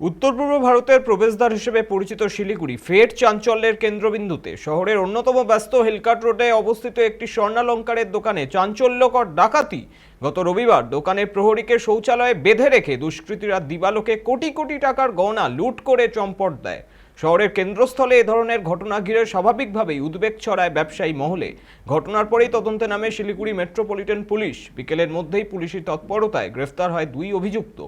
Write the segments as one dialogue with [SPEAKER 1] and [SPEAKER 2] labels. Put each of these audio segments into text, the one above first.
[SPEAKER 1] উত্তর পূর্ব ভারতের প্রবেশদ্বার হিসেবে পরিচিত শিলিগুড়ি ফের চাঞ্চল্যের কেন্দ্রবিন্দুতে। শহরের অন্যতম ব্যস্ত হেলকাট রোডে অবস্থিত একটি স্বর্ণালঙ্কারের দোকানে চাঞ্চল্যকর ডাকাতি। গত রবিবার দোকানের প্রহরীকে শৌচালয়ে বেঁধে রেখে দুষ্কৃতীরা দিবালোকে কোটি কোটি টাকার গহনা লুট করে চম্পট দেয়। শহরের কেন্দ্রস্থলে এ ধরনের ঘটনা ঘিরে স্বাভাবিকভাবেই উদ্বেগ ছড়ায় ব্যবসায়ী মহলে। ঘটনার পরেই তদন্তে নামে শিলিগুড়ি মেট্রোপলিটন পুলিশ। বিকেলের মধ্যেই পুলিশের তৎপরতায় গ্রেফতার হয় দুই অভিযুক্ত।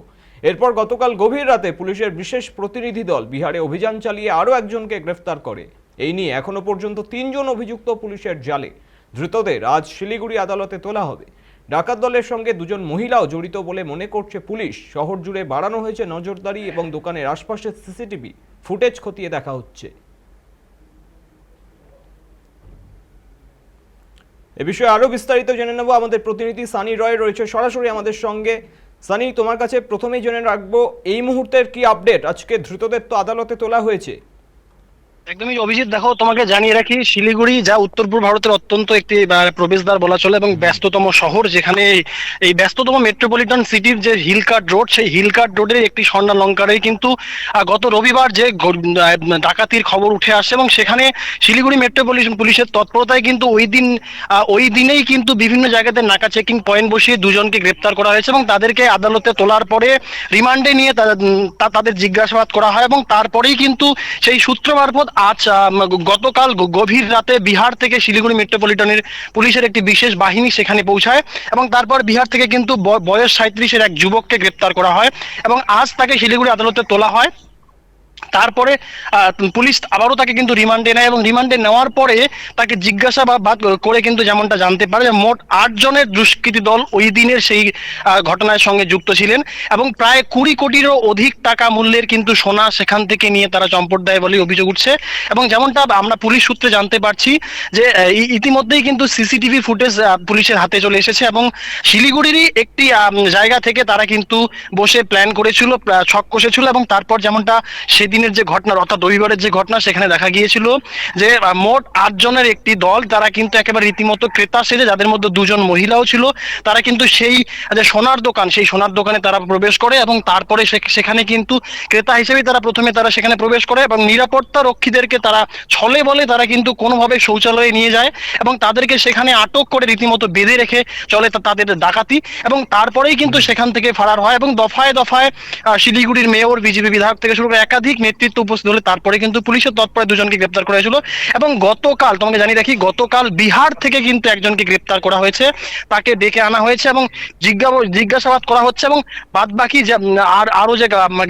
[SPEAKER 1] এরপর গতকাল গভীর রাতে পুলিশের বিশেষ প্রতিনিধি দল বিহারে অভিযান চালিয়ে আরও একজনকে গ্রেফতার করে। এই নিয়ে এখনও পর্যন্ত তিনজন অভিযুক্ত পুলিশের জালে। ধৃতদের আজ শিলিগুড়ি আদালতে তোলা হবে। ডাকাত দলের সঙ্গে দুজন মহিলাও জড়িত বলে মনে করছে পুলিশ। শহর জুড়ে বাড়ানো হয়েছে নজরদারি এবং দোকানের আশপাশের সিসিটিভি। ফুটেজ খতিয়ে দেখা হচ্ছে। এ বিষয়ে আরও বিস্তারিত জেনে নেব। আমাদের প্রতিনিধি সানি রয় রয়েছে সরাসরি আমাদের সঙ্গে। সানি, তোমার কাছে প্রথমেই জেনে রাখব, এই মুহূর্তের কি আপডেট? আজকে ধৃতদের তো আদালতে তোলা হয়েছে।
[SPEAKER 2] একদমই অভিজিৎ, দেখো, তোমাকে জানিয়ে রাখি, শিলিগুড়ি যা উত্তর পূর্ব ভারতের অত্যন্ত একটি প্রবেশদ্বার বলা চলে এবং ব্যস্ততম শহর, যেখানে এই- ব্যস্ততম মেট্রোপলিটন সিটির যে হিলকাট রোড সেই হিলকাট রোডের একটি স্বর্ণালঙ্কারে কিন্তু গত রবিবার যে ডাকাতির খবর উঠে আসে এবং সেখানে শিলিগুড়ি মেট্রোপলিটন পুলিশের তৎপরতায় কিন্তু ওই দিন ওই দিনেই কিন্তু বিভিন্ন জায়গাতে নাকা চেকিং পয়েন্ট বসিয়ে দুজনকে গ্রেপ্তার করা হয়েছে এবং তাদেরকে আদালতে তোলার পরে রিমান্ডে নিয়ে তাদের জিজ্ঞাসাবাদ করা হয় এবং তারপরেই কিন্তু সেই সূত্র মারফত আজ গতকাল গভীর রাতে বিহার থেকে শিলিগুড়ি মেট্রোপলিটনের পুলিশের একটি বিশেষ বাহিনী সেখানে পৌঁছায় এবং তারপর বিহার থেকে কিন্তু বয়স সাঁত্রিশের এক যুবককে গ্রেপ্তার করা হয় এবং আজ তাকে শিলিগুড়ি আদালতে তোলা হয়। তারপরে পুলিশ আবারও তাকে কিন্তু রিমান্ডে নেয় এবং রিমান্ডে নেওয়ার পরে তাকে জিজ্ঞাসাবাদ করে কিন্তু যেমনটা জানতে পারে যে মোট আট জনের দুষ্কৃতী দল ওই দিনের সেই ঘটনার সঙ্গে যুক্ত ছিলেন এবং প্রায় কুড়ি কোটিরও অধিক টাকা মূল্যের কিন্তু সোনা সেখান থেকে নিয়ে তারা চম্পট দেয় বলে অভিযোগ উঠছে এবং যেমনটা আমরা পুলিশ সূত্রে জানতে পারছি যে ইতিমধ্যেই কিন্তু সিসিটিভি ফুটেজ পুলিশের হাতে চলে এসেছে এবং শিলিগুড়িরই একটি জায়গা থেকে তারা কিন্তু বসে প্ল্যান করেছিল ছক কষেছিল এবং তারপর যেমনটা সেদিনের যে ঘটনা অর্থাৎ রবিবারের যে ঘটনা সেখানে দেখা গিয়েছিল যে মোট আট জনের একটি দল তারা কিন্তু একেবারে রীতিমতো ক্রেতা সেজে যাদের মধ্যে দুজন মহিলাও ছিল তারা কিন্তু সেই যে সোনার দোকান সেই সোনার দোকানে তারা প্রবেশ করে এবং তারপরে সেখানে কিন্তু ক্রেতা হিসেবে তারা প্রথমে তারা সেখানে প্রবেশ করে এবং নিরাপত্তা রক্ষীদেরকে তারা ছলে বলে তারা কিন্তু কোনোভাবে শৌচালয়ে নিয়ে যায় এবং তাদেরকে সেখানে আটক করে রীতিমতো বেঁধে রেখে চলে তাদের ডাকাতি এবং তারপরেই কিন্তু সেখান থেকে ফারার হয় এবং দফায় দফায় আহ, শিলিগুড়ির মেয়র বিজেপি বিধায়ক থেকে শুরু করে একাধিক নেতৃত্ব উপস্থিত হলে তারপরে কিন্তু পুলিশের তৎপরে দুজনকে গ্রেপ্তার করা হয়েছিল। এবং গতকাল, তোমাকে জানিয়ে রাখি, গতকাল বিহার থেকে কিন্তু একজনকে গ্রেপ্তার করা হয়েছে। তাকে ডেকে আনা হয়েছে এবং জিজ্ঞাসাবাদ করা হচ্ছে এবং বাদ বাকি আর আরও যে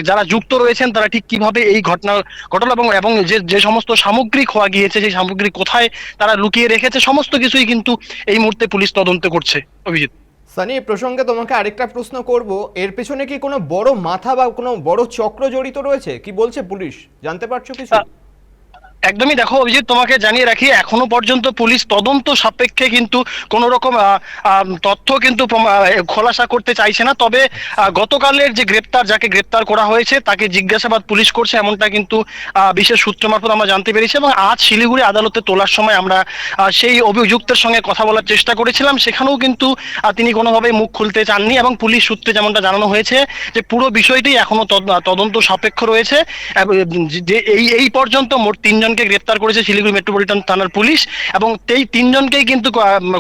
[SPEAKER 2] যারা যুক্ত রয়েছেন, তারা ঠিক কীভাবে এই ঘটনা ঘটলো এবং এবং যে যে সমস্ত সামগ্রী খোয়া গিয়েছে সেই সামগ্রী কোথায় তারা লুকিয়ে রেখেছে, সমস্ত কিছুই কিন্তু এই মুহূর্তে পুলিশ তদন্ত করছে। অভিজিৎ।
[SPEAKER 1] সানি প্রসঙ্গে তোমাকে আরেকটা প্রশ্ন করব। এর পেছনে কি কোনো বড় মাথা বা কোনো বড় চক্র জড়িত রয়েছে? কি বলছে পুলিশ? জানতে পারছ কিছু?
[SPEAKER 2] একদমই দেখো অভিজিৎ, তোমাকে জানিয়ে রাখি, এখনও পর্যন্ত পুলিশ তদন্ত সাপেক্ষে কিন্তু কোন রকম তথ্য কিন্তু খোলাসা করতে চাইছে না। তবে গতকালের যে গ্রেপ্তার, যাকে গ্রেপ্তার করা হয়েছে, তাকে জিজ্ঞাসাবাদ পুলিশ করছে, এমনটা কিন্তু বিশেষ সূত্র মারফত আমরা জানতে পেরেছি এবং আজ শিলিগুড়ি আদালতে তোলার সময় আমরা সেই অভিযুক্তের সঙ্গে কথা বলার চেষ্টা করেছিলাম। সেখানেও কিন্তু তিনি কোনোভাবেই মুখ খুলতে চাননি এবং পুলিশ সূত্রে যেমনটা জানানো হয়েছে যে পুরো বিষয়টি এখনও তদ- তদন্ত সাপেক্ষ রয়েছে। এই এই পর্যন্ত মোট তিনজনকে গ্রেপ্তার করেছে শিলিগুড়ি মেট্রোপলিটন থানার পুলিশ এবং এই তিনজনকেই কিন্তু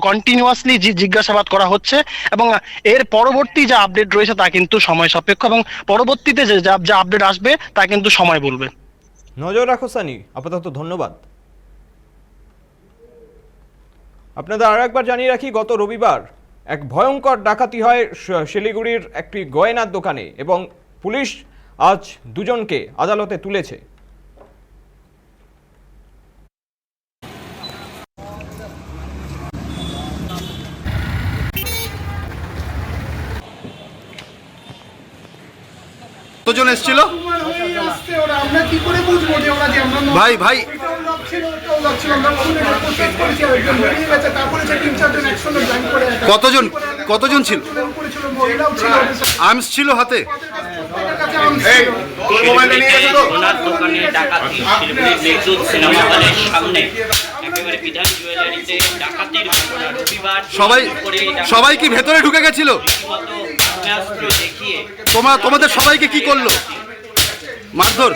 [SPEAKER 2] কন্টিনিউয়াসলি জিজ্ঞাসাবাদ করা হচ্ছে এবং এর পরবর্তী যে আপডেট রয়েছে তা কিন্তু সময় সাপেক্ষ এবং পরবর্তীতে যে যা আপডেট আসবে তা কিন্তু সময় বলবে।
[SPEAKER 1] নজর রাখো সানি, আপাতত ধন্যবাদ। আপনাদের আর একবার জানিয়ে রাখি, গত রবিবার এক ভয়ঙ্কর ডাকাতি হয় শিলিগুড়ির একটি গয়নার দোকানে এবং পুলিশ আজ দুজনকে আদালতে তুলেছে
[SPEAKER 3] কতজন এসেছিল
[SPEAKER 4] তোমার হয়ে আসছে ওরা আমরা কি করে বুঝব যে ওরা যে আমরা নয়?
[SPEAKER 3] ভাই ভাই
[SPEAKER 4] এটাও লক ছিল, ওটাও লক ছিল। আমরা ফোনে প্রসেস করেছি, আর একজন বেরিয়ে গেছে, তারপরে সে তিন চারজন একসঙ্গে join করে একটা-
[SPEAKER 3] কতজন কতজন ছিল
[SPEAKER 4] উপরে ছিল, মহিলাও ছিল,
[SPEAKER 3] আর্মস ছিল হাতে
[SPEAKER 4] তাদের কাছে arms ছিল।
[SPEAKER 5] সোনার দোকানে ডাকাতি শিলিগুড়ি মেঘদূত সিনেমা ভাই ভাই। কতজন? কতজন ছিল? আর্মস ছিল হাতে?
[SPEAKER 3] সবাই সবাই কি ভেতরে ঢুকে গেছিল? তোমার তোমাদের সবাইকে কি করল
[SPEAKER 5] মারধর